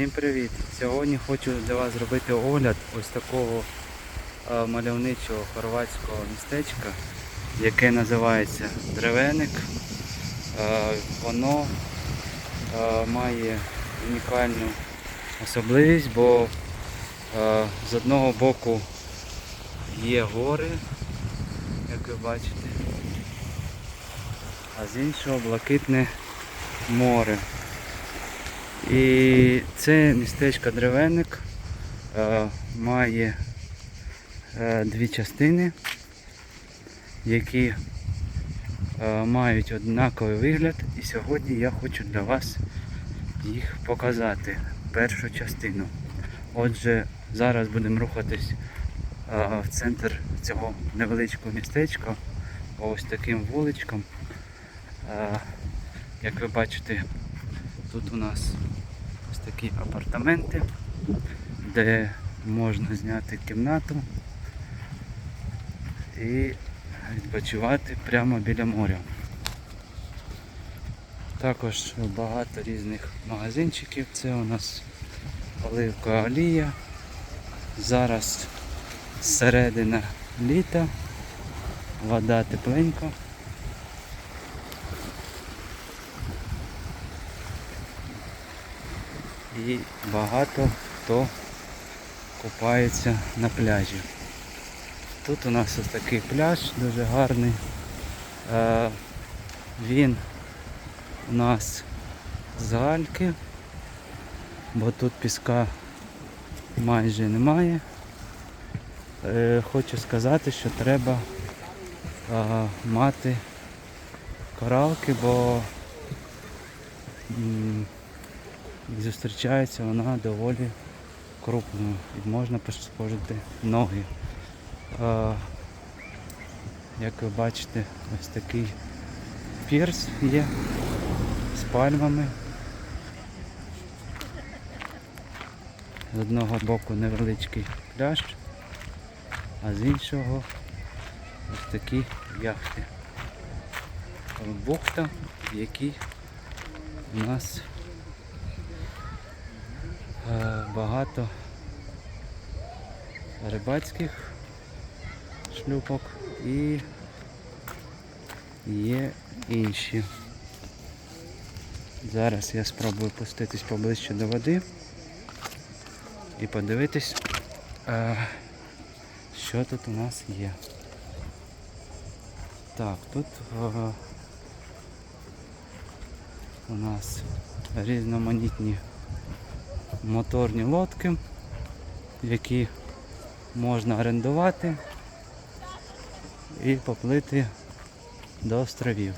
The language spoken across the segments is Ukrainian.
Всім привіт! Сьогодні хочу для вас зробити огляд ось такого е, мальовничого хорватського містечка, яке називається Древеник. Е, Воно е, має унікальну особливість, бо з одного боку є гори, як ви бачите, а з іншого блакитне море. І це містечко Древенник е, має е, дві частини, які е, мають однаковий вигляд. І сьогодні я хочу для вас їх показати. Першу частину. Отже, зараз будемо рухатись в центр цього невеличкого містечка ось таким вуличком. Як ви бачите, тут у нас такі апартаменти, де можна зняти кімнату і відпочивати прямо біля моря. Також багато різних магазинчиків. Це у нас оливкова олія. Зараз середина літа, вода тепленька. І багато хто купається на пляжі. Тут у нас ось такий пляж дуже гарний. Е, Він у нас з гальки, бо тут піска майже немає. Е, Хочу сказати, що треба е, мати коралки, бо і зустрічається вона доволі крупною і можна пошкодити ноги. Е, Як ви бачите, ось такий пірс є з пальмами. З одного боку невеличкий пляж, а з іншого ось такі яхти. Бухта, в якій у нас багато рибацьких шлюпок і є інші. Зараз я спробую пуститись поближче до води і подивитись, е, що тут у нас є. Так, тут е, у нас різноманітні моторні лодки, які можна орендувати і поплити до островів.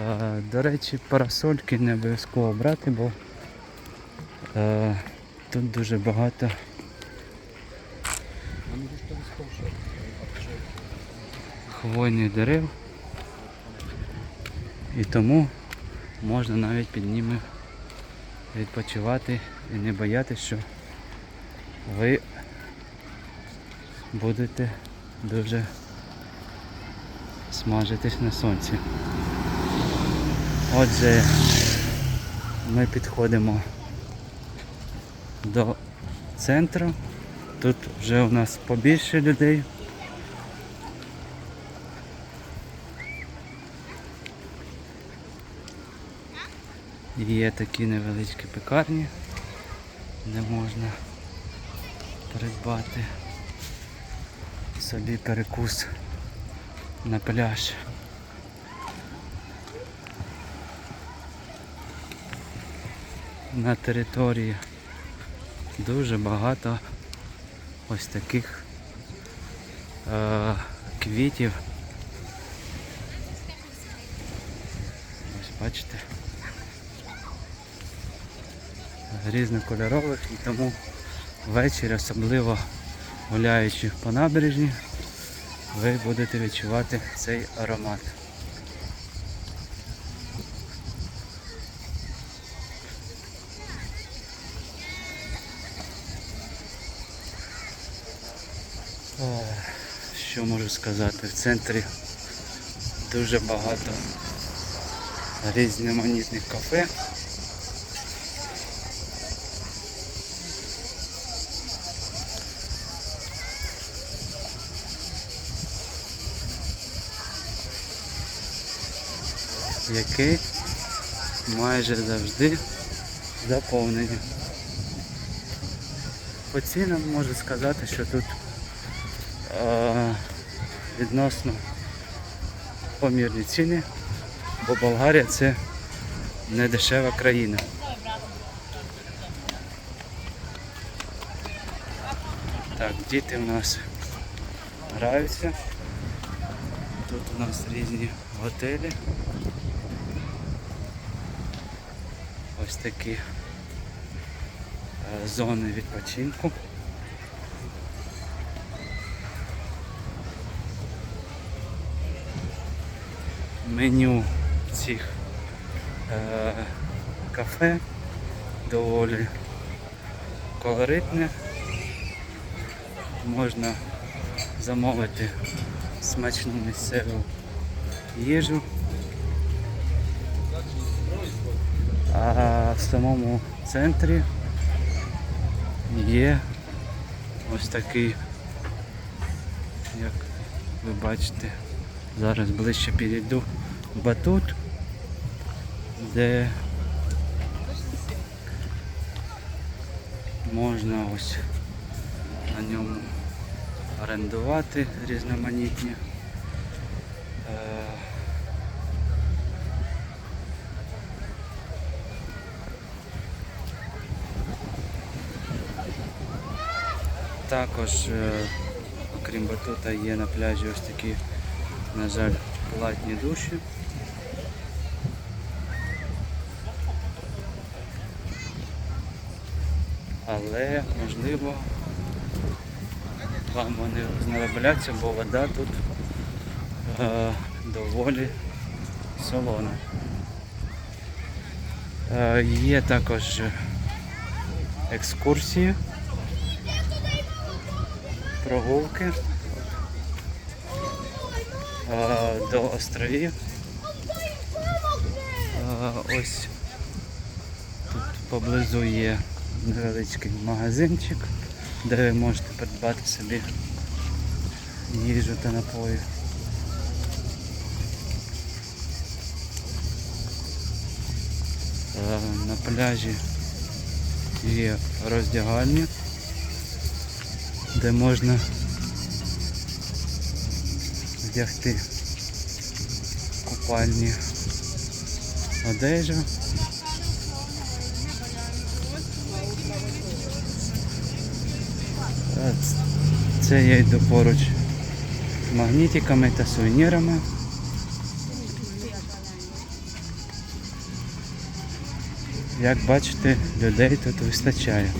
Е, До речі, парасольки не обов'язково брати, бо е, тут дуже багато хвойних дерев. І тому можна навіть під ними відпочивати і не боятися, що ви будете дуже смажитись на сонці. Отже, ми підходимо до центру. Тут вже у нас побільше людей. Є такі невеличкі пекарні, де можна придбати собі перекус на пляж. На території дуже багато ось таких е, квітів. Ось бачите. Різнокольорових і тому ввечері, особливо гуляючи по набережні, ви будете відчувати цей аромат. Е, Що можу сказати? В центрі дуже багато різноманітних кафе. Який майже завжди заповнені. По цінам можу сказати, що тут е, відносно помірні ціни, бо Болгарія це не дешева країна. Так, діти у нас граються. Тут у нас різні готелі. Ось такі е, зони відпочинку. Меню цих е, кафе доволі колоритне. Можна замовити смачну місцеву їжу. А в самому центрі є ось такий, як ви бачите, зараз ближче підійду батут, де можна ось на ньому орендувати різноманітні. Також, е, окрім батута, є на пляжі ось такі, на жаль, платні душі. Але можливо вам вони знадобляться, бо вода тут е, доволі солона. Е, є також екскурсії прогулки до островів. Ось тут поблизу є невеличкий магазинчик, де ви можете придбати собі їжу та напої. На пляжі є роздягальні де можна вдягти купальні одежу. Це я йду поруч з магнітиками та сувенірами. Як бачите, людей тут вистачає.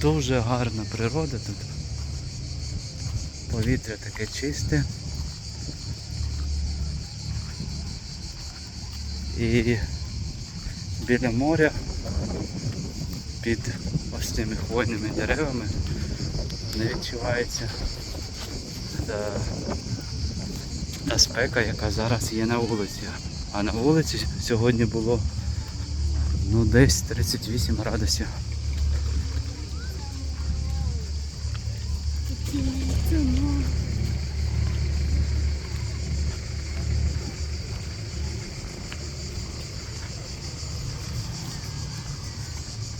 Дуже гарна природа тут. Повітря таке чисте. І біля моря під ось цими хвойними деревами не відчувається та, та спека, яка зараз є на вулиці. А на вулиці сьогодні було ну десь 38 градусів.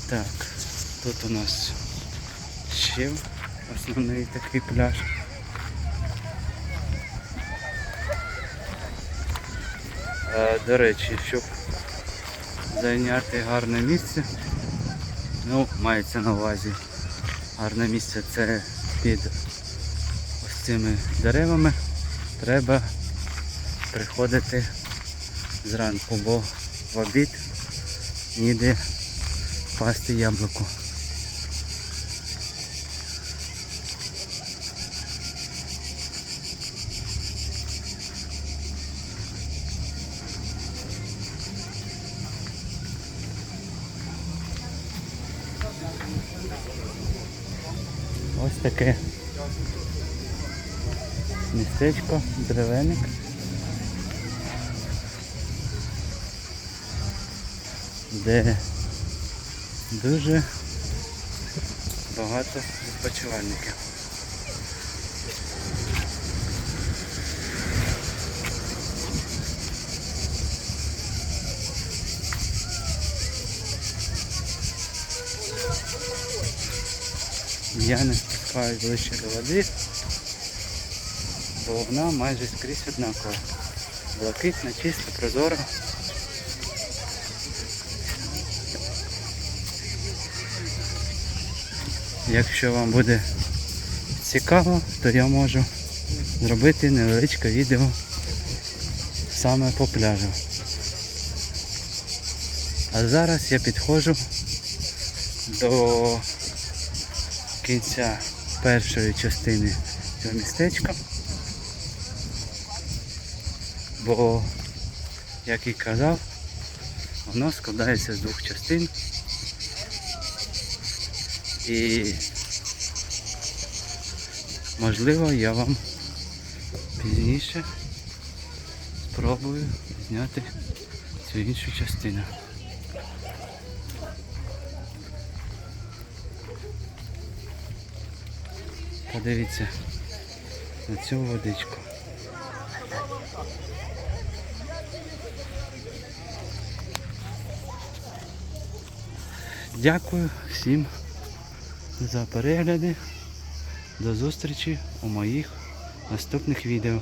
Так, тут у нас ще основний такий пляж. Е, До речі, щоб зайняти гарне місце, ну, мається на увазі. Гарне місце це під ось цими деревами. Треба приходити зранку, бо в обід ніде пасти яблуко. Ось таке містечко, древеник. Де дуже багато відпочивальників. Я не спускаюсь ближче до води, бо вона майже скрізь однакова. Блакитна, чиста, прозора. Якщо вам буде цікаво, то я можу зробити невеличке відео саме по пляжу. А зараз я підходжу до кінця першої частини цього містечка. Бо, як і казав, воно складається з двох частин. І можливо я вам пізніше спробую зняти цю іншу частину. Подивіться на цю водичку. Дякую всім за перегляди. До зустрічі у моїх наступних відео.